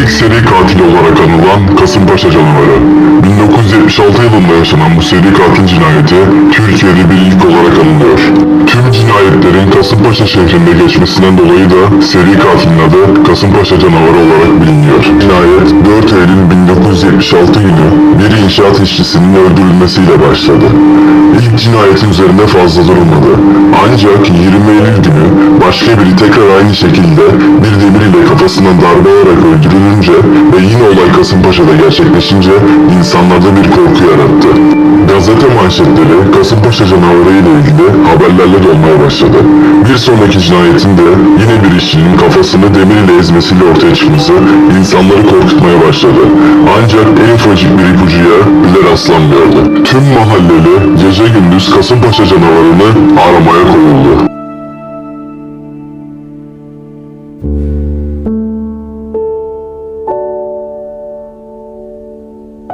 İlk seri katil olarak anılan Kasımpaşa canavarı. 1976 yılında yaşanan bu seri katil cinayeti Türkiye'de bir ilk olarak anılıyor. Tüm cinayetlerin Kasımpaşa şehrinde geçmesinden dolayı da seri katilin adı Kasımpaşa canavarı olarak biliniyor. Cinayet 4 Eylül 1976 günü bir inşaat işçisinin öldürülmesiyle başladı. İlk cinayetin üzerinde fazla durulmadı. Ancak 20 Eylül günü başka biri tekrar aynı şekilde bir demir ile kafasından darbe alarak öldürülünce ve yine olay Kasımpaşa'da gerçekleşince insanlarda bir korku yarattı. Gazete manşetleri Kasımpaşa canavarı ile ilgili haberlerle dolmaya başladı. Bir sonraki cinayetin de yine bir işçinin kafasını demir ile ezmesiyle ortaya çıkması insanları korkutmaya başladı. Ancak en ufacık bir ipucuya bile rastlanmıyordu. Tüm mahalleli gece gündüz Kasımpaşa canavarını aramaya koyuldu. Música